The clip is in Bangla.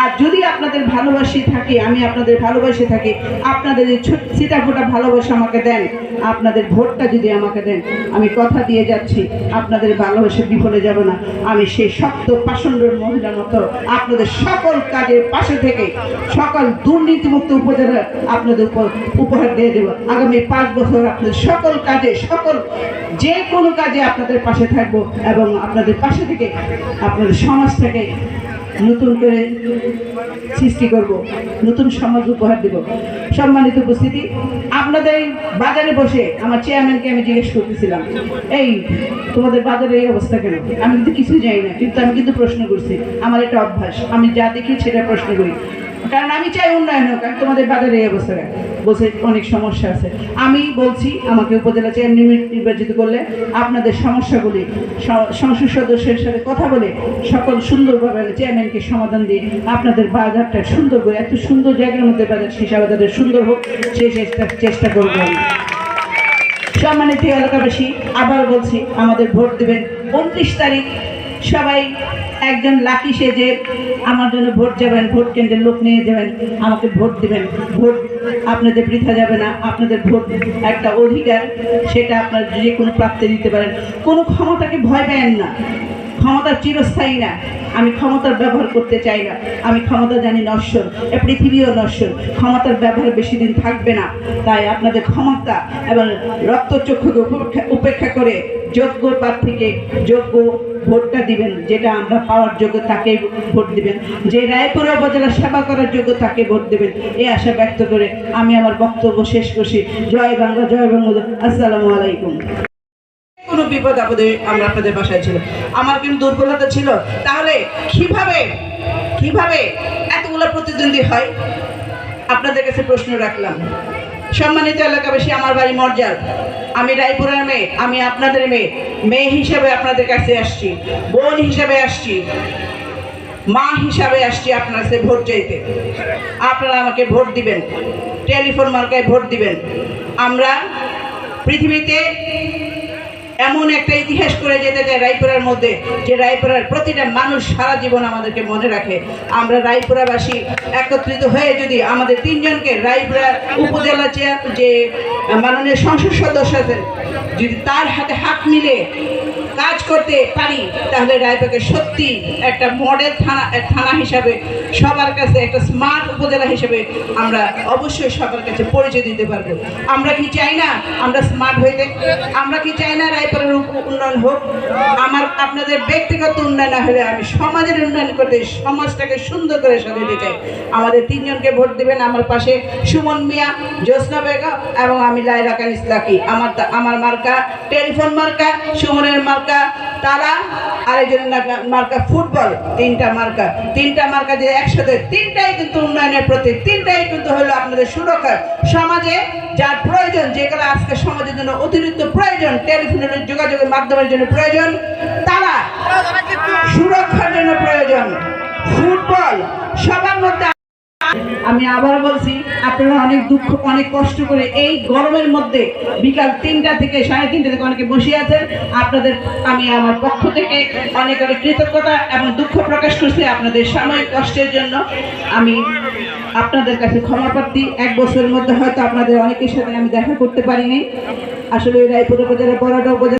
আর যদি আপনাদের ভালোবাসি থাকি, আমি আপনাদের ভালোবাসে থাকি, আপনাদের সীতাফোটা ভালোবাসা আমাকে দেন, আপনাদের ভোটটা যদি আমাকে দেন, আমি কথা দিয়ে যাচ্ছি, আপনাদের ভালোবাসা বিফলে যাব না। আমি সেই শক্ত পাষণ্ডর মহিলার মতো আপনাদের সকল কাজের পাশে থেকে সকল দুর্নীতিমুক্ত উপজেলা আপনাদের উপর উপহার দিয়ে দেব। আগামী পাঁচ বছর আপনাদের সকল কাজে, সকল যে কোনো কাজে আপনাদের পাশে থাকব এবং আপনাদের পাশে থেকে আপনাদের সমাজ থেকে নতুন করে সৃষ্টি করব, নতুন সমাজ উপহার দেব। সম্মানিত উপস্থিতি, আপনাদের বাজারে বসে আমার চেয়ারম্যানকে আমি জিজ্ঞেস করতেছিলাম, এই, তোমাদের বাজারে এই অবস্থা কেন? আমি কিন্তু কিছু জানি না, কিন্তু আমি কিন্তু প্রশ্ন করছি, আমার এটা অভ্যাস, আমি যা দেখি সেটা প্রশ্ন করি। কারণ আমি চাই উন্নয়ন হোক তোমাদের বাজারে এই অবস্থা বলছে, অনেক সমস্যা আছে। আমি বলছি, আমাকে উপজেলা চেয়ারম্যান নির্বাচিত করলে আপনাদের সমস্যাগুলি সংসদ সদস্যের সাথে কথা বলে সকল সুন্দরভাবে চেয়ারম্যানকে সমাধান দিয়ে আপনাদের বাজারটা সুন্দর করে, এত সুন্দর জায়গার মধ্যে বাজার সীসা বাজারের সুন্দর হোক, সেই চেষ্টা চেষ্টা করব আমি। সম্মানিত এলাকাবাসী, আবার বলছি, আমাদের ভোট দেবেন উনত্রিশ তারিখ। সবাই একজন লাকি সেজে আমার জন্য ভোট যাবেন ভোট কেন্দ্রের লোক নিয়ে যাবেন, আমাকে ভোট দিবেন। ভোট আপনাদের বৃথা যাবে না, আপনাদের ভোট একটা অধিকার, সেটা আপনার যে কোনো প্রাপ্তি দিতে পারেন। কোনো ক্ষমতাকে ভয় পেন না। ক্ষমতা চিরস্থায়ী না। আমি ক্ষমতার ব্যবহার করতে চাই না। আমি ক্ষমতা জানি নশ্বর, এ পৃথিবীও নশ্বর। ক্ষমতার ব্যবহার বেশি দিন থাকবে না। তাই আপনাদের ক্ষমতা এবং রক্তচক্ষুকে উপেক্ষা করে যোগ্য প্রার্থীকে, যোগ্য ভোটটা দিবেন, যেটা আমরা পাওয়ার যোগ্য তাকে ভোট দিবেন। যে রায়পুর উপজেলা সেবা করার যোগ্য তাকে ভোট দেবেন। এই আশা ব্যক্ত করে আমি আমার বক্তব্য শেষ করছি। জয় বাংলা জয় বাংলা আসসালামু আলাইকুম। কোনো বিপদ আপদে আমরা আপনাদের বাসায় ছিল আমার কিন্তু দুর্বলতা ছিল। তাহলে কীভাবে কীভাবে এতগুলো প্রতিদ্বন্দ্বী হয়? আপনাদের কাছে প্রশ্ন রাখলাম। সম্মানিত এলাকাবাসী, আমার বাড়ি মর্যাদ আমি রায়পুরের মেয়ে, আমি আপনাদের মেয়ে। মেয়ে হিসাবে আপনাদের কাছে আসছি, বোন হিসাবে আসছি, মা হিসাবে আসছি আপনার কাছে ভোট চাইতে। আপনারা আমাকে ভোট দিবেন, টেলিফোন মার্কায় ভোট দিবেন। আমরা পৃথিবীতে এমন একটা ইতিহাস করে যেতে চাই রায়পুরার মধ্যে, যে রায়পুরার প্রতিটা মানুষ সারা জীবন আমাদেরকে মনে রাখে। আমরা রায়পুরাবাসী একত্রিত হয়ে যদি আমাদের তিনজনকে রায়পুরা উপজেলা যে মাননীয় সংসদ সদস্য আছেন যদি তার হাতে হাত মিলে কাজ করতে পারি, তাহলে রায়পুরকে সত্যি একটা মডেল থানা থানা হিসাবে সবার কাছে, একটা স্মার্ট উপজেলা হিসেবে আমরা অবশ্যই সবার কাছে পরিচয় দিতে পারব। আমরা কি চাই না আমরা স্মার্ট হইতে আমরা কি চাই না রায়পুরের উন্নয়ন হোক? আমার, আপনাদের ব্যক্তিগত উন্নয়ন না হলে আমি সমাজের উন্নয়ন করতে সমাজটাকে সুন্দর করে সাজাতে চাই। আমাদের তিনজনকে ভোট দেবেন আমার পাশে সুমন মিয়া, জ্যোৎস্না বেগম এবং আমি লাইলা কানিস লাকি। আমার আমার মার্কা, টেলিফোন মার্কা, সুমনের মার্কা তারা আরেকজনের মার্কা ফুটবল, তিনটা মার্কা। তিনটা মার্কা যে একসাথে তিনটাই কিন্তু উন্নয়নের প্রতি তিনটাই কিন্তু হলো আপনাদের সুরক্ষা। সমাজে যার প্রয়োজন যেগুলো আজকে সমাজের জন্য অতিরিক্ত প্রয়োজন টেলিফোনের যোগাযোগের মাধ্যমের জন্য প্রয়োজন, তারা সুরক্ষার জন্য প্রয়োজন। ফুটবল, সবার মধ্যে আমি আবার বলছি, আপনারা অনেক দুঃখ, অনেক কষ্ট করে এই গরমের মধ্যে বিকাল তিনটা থেকে সাড়ে তিনটা থেকে অনেকে বসে আছেন। আপনাদের, আমি আমার পক্ষ থেকে অনেক অনেক কৃতজ্ঞতা এবং দুঃখ প্রকাশ করছি আপনাদের সাময়িক কষ্টের জন্য। আমি আপনাদের কাছে ক্ষমা প্রার্থী। এক বছরের মধ্যে হয়তো আপনাদের অনেকের সাথে আমি দেখা করতে পারিনি। আসলে রায়পুর উপজেলা বড়াটা উপজেলা